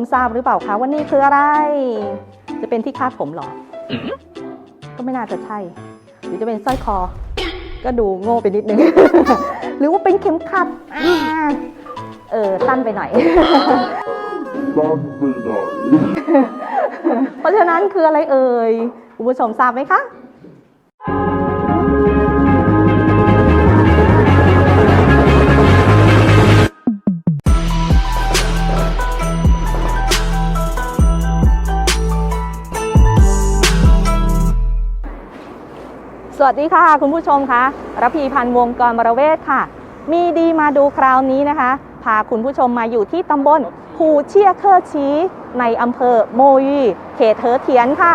มทราบหรือเปล่าคะว่านี่คืออะไร จะเป็นที่คาดผมเหรอ ก็ไม่น่าจะใช่ หรือจะเป็นสร้อยคอ ก็ดูโง่ไปนิดนึง หรือว่าเป็นเข็มขัดอ่าเออสั้นไปหน่อย Done me nice. เพราะฉะนั้นคืออะไรเอ่ย คุณผู้ชมทราบไหมคะ สวัสดีค่ะคุณผู้ชมคะระพีพันธ์วงกรบรเวศค่ะ มีดีมาดูคราวนี้นะคะ พาคุณผู้ชมมาอยู่ที่ตำบลภูเชี่ยเคอร์ชีในอำเภอโมยีเขตเทอเทียนค่ะ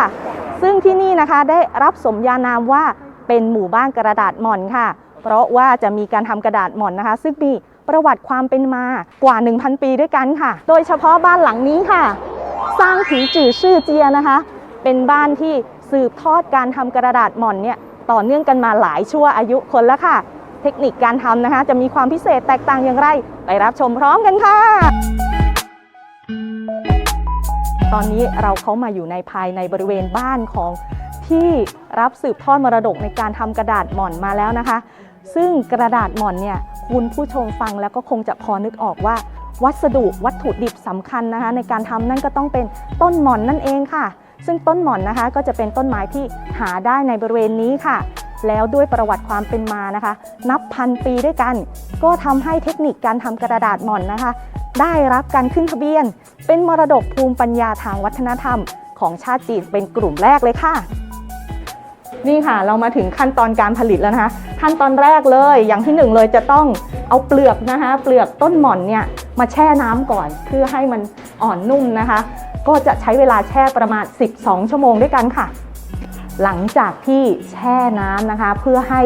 ซึ่งที่นี่นะคะได้รับสมญานามว่าเป็นหมู่บ้านกระดาษหม่อนค่ะ เพราะว่าจะมีการทำกระดาษหม่อนนะคะ ซึ่งมีประวัติความเป็นมากว่า 1,000 ปีด้วยกันค่ะ โดยเฉพาะบ้านหลังนี้ค่ะ สร้างถีจื่อชื่อเจียนะคะ เป็นบ้านที่สืบทอดการทำกระดาษหม่อนเนี่ย ต่อเนื่องกันมาหลายชั่วอายุคนแล้วค่ะ เทคนิคการทำนะคะ จะมีความพิเศษแตกต่างอย่างไร ไปรับชมพร้อมกันค่ะ ตอนนี้เราเข้ามาอยู่ในภายในบริเวณบ้านของที่รับสืบทอดมรดกในการทำกระดาษหม่อนมาแล้วนะคะ ซึ่งกระดาษหม่อนเนี่ยคุณผู้ชมฟังแล้วก็คงจะพอนึกออกว่า วัสดุวัตถุดิบสำคัญนะคะ ในการทำนั่นก็ต้องเป็นต้นหม่อนนั่นเองค่ะ ซึ่งต้นหม่อนนะคะก็จะเป็นต้นไม้ที่หาได้ในบริเวณนี้ค่ะ แล้วด้วยประวัติความเป็นมานะคะ นับพันปีด้วยกัน ก็ทำให้เทคนิคการทำกระดาษหม่อนนะคะ ได้รับการขึ้นทะเบียน เป็นมรดกภูมิปัญญาทางวัฒนธรรม ของชาติจีนเป็นกลุ่มแรกเลยค่ะนี่ค่ะเรามาถึงขั้นตอนการผลิตแล้วนะคะ ขั้นตอนแรกเลยอย่างที่หนึ่งเลยจะต้องเอาเปลือกนะคะ เปลือกต้นหม่อนเนี่ยมาแช่น้ำก่อนเพื่อให้มันอ่อนนุ่มนะคะ ก็จะใช้เวลาแช่ประมาณ 12 ชั่วโมงด้วยกันค่ะ หลังจากที่แช่น้ำนะคะ เพื่อให้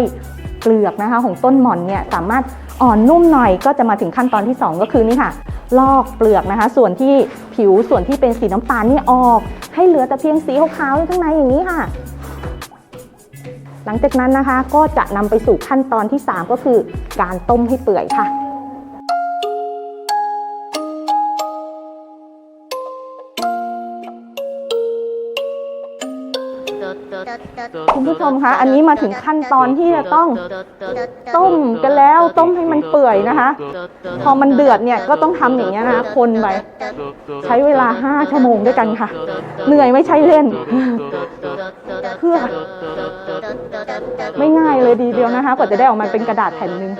เปลือกนะคะของต้นหม่อนเนี่ยสามารถอ่อนนุ่มหน่อยก็จะมาถึงขั้นตอนที่ 2 ก็คือนี่ค่ะ ลอกเปลือกนะคะ ส่วนที่ผิวส่วนที่เป็นสีน้ำตาลนี่ออก ให้เหลือแต่เพียงสีขาวๆข้างในอย่างนี้ค่ะ หลังจากนั้นนะคะก็จะนำไปสู่ขั้นตอนที่ 3 ก็คือการต้มให้เปื่อยค่ะ คุณผู้ชมคะ อันนี้มาถึงขั้นตอนที่จะต้องต้มกันแล้ว ต้มให้มันเปื่อยนะคะ พอมันเดือดเนี่ยก็ต้องทำอย่างนี้ยนะคะคนไป ใช้เวลา5ชั่วโมงด้วยกันค่ะ เหนื่อยไม่ใช่เล่น เพื่อ ไม่ง่ายเลยดีเดียวนะคะ กว่าจะได้ออกมาเป็นกระดาษแผ่นหนึ่ง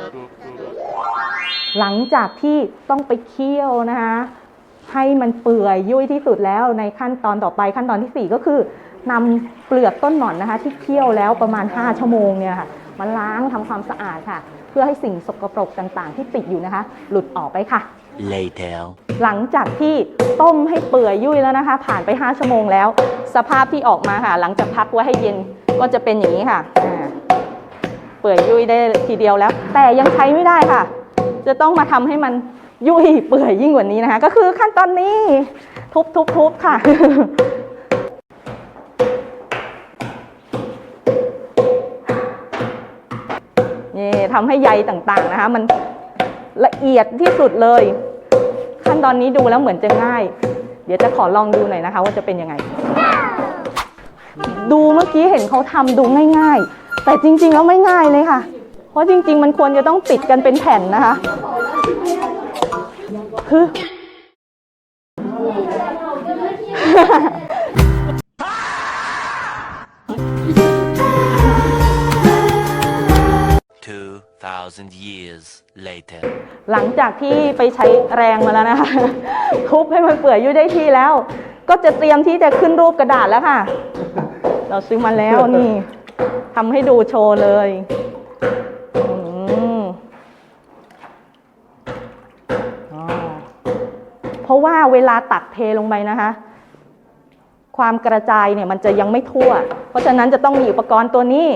หลังจากที่ต้องไปเคี่ยวนะคะ ให้มันเปื่อยยุ่ยที่สุดแล้วในขั้นตอนต่อไปขั้นตอนทีสี่4 ก็คือ นำเปลือกต้นหม่อนนะคะ ที่เคี่ยวแล้วประมาณ 5 ชั่วโมงเนี่ยค่ะมาล้างทำความสะอาดค่ะ เพื่อให้สิ่งสกปรกต่างๆ ที่ติดอยู่นะคะ หลุดออกไปค่ะ Later. หลังจากที่ต้มให้เปื่อยยุ่ยแล้วนะคะ ผ่านไป 5 ชั่วโมงแล้ว สภาพที่ออกมาค่ะ หลังจากพักไว้ให้เย็นก็จะเป็นอย่างนี้ค่ะอ่าเปื่อยยุ่ยได้ทีเดียวแล้ว แต่ยังใช้ไม่ได้ค่ะ จะต้องมาทำให้มันยุ่ยเปื่อยยิ่งกว่านี้นะคะ ก็คือขั้นตอนนี้ทุบทุบทุบค่ะ ทำให้ใยต่างๆนะคะ มันละเอียดที่สุดเลย ขั้นตอนนี้ดูแล้วเหมือนจะง่าย เดี๋ยวจะขอลองดูหน่อยนะคะ ว่าจะเป็นยังไง ดูเมื่อกี้เห็นเขาทำดูง่ายๆ แต่จริงๆแล้วไม่ง่ายเลยค่ะ เพราะจริง ๆ มันควรจะต้องติดกันเป็นแผ่นนะคะคือ 2,000 years later. หลังจากที่ไปใช้แรงมาแล้วนะคะ ทุบให้มันเปื่อยยุ่ยได้ที่แล้ว ก็จะเตรียมที่จะขึ้นรูปกระดาษแล้วค่ะ เราซื้อมาแล้วนี่ทำให้ดูโชว์เลยอืมอ๋อเพราะว่าเวลาตักเทลงไปนะคะ ความกระจายเนี่ยมันจะยังไม่ทั่ว เพราะฉะนั้นจะต้องมีอุปกรณ์ตัวนี้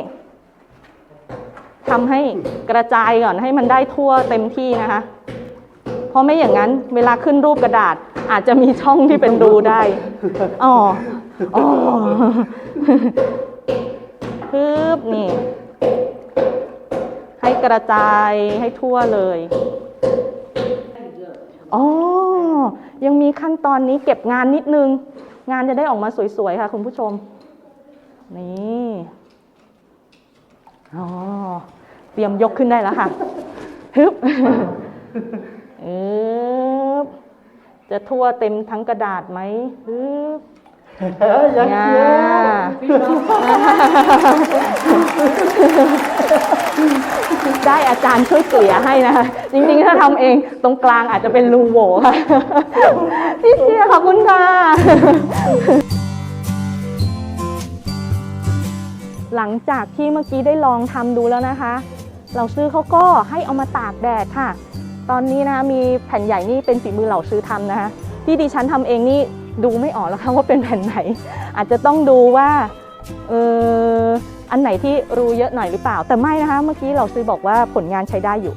ทำให้กระจายก่อนให้มันได้ทั่วเต็มที่นะคะ เพราะไม่อย่างนั้นเวลาขึ้นรูปกระดาษอาจจะมีช่องที่เป็นรูได้อ๋ออ๋อปึ๊บนี่ ให้กระจายให้ทั่วเลยอ๋อ ยังมีขั้นตอนนี้เก็บงานนิดนึง งานจะได้ออกมาสวย ๆ ค่ะคุณผู้ชม นี่ อ๋อ เตรียมยกขึ้นได้แล้วค่ะฮึบอึบจะทั่วเต็มทั้งกระดาษไหมฮึบยังงาเยอะได้อาจารย์ช่วยเกลี่ยให้นะคะ จริงๆ ถ้าทำเองตรงกลางอาจจะเป็นรูโหว่ค่ะพี่เชียร์ขอบคุณค่ะ หลังจากที่เมื่อกี้ได้ลองทำดูแล้วนะคะ เราซื้อเขาก็ให้เอามาตากแดดค่ะ ตอนนี้นะมีแผ่นใหญ่นี่เป็นฝีมือเหล่าซื้อทำนะคะที่ดิฉันทำเองนี่ดูไม่ออกแล้วค่ะว่าเป็นแผ่นไหน อาจจะต้องดูว่าเอออันไหนที่รูเยอะหน่อยหรือเปล่า แต่ไม่นะคะเมื่อกี้เราซื้อบอกว่าผลงานใช้ได้อยู่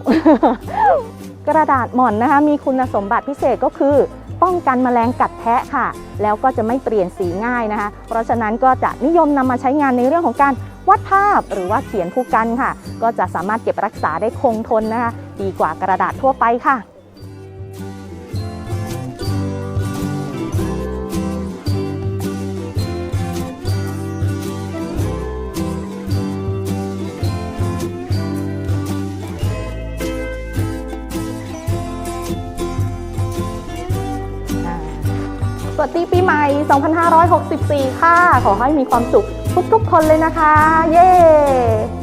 กระดาษหมอนนะคะมีคุณสมบัติพิเศษก็คือ ป้องกันแมลงกัดแทะค่ะ แล้วก็จะไม่เปลี่ยนสีง่ายนะคะ เพราะฉะนั้นก็จะนิยมนำมาใช้งานในเรื่องของการ วาดภาพหรือว่าเขียนผู้กันค่ะ ก็จะสามารถเก็บรักษาได้คงทนนะคะ ดีกว่ากระดาษทั่วไปค่ะสวัสดีปีใหม่ 2564 ค่ะ ขอให้มีความสุข ทุกๆคนเลยนะคะ เย้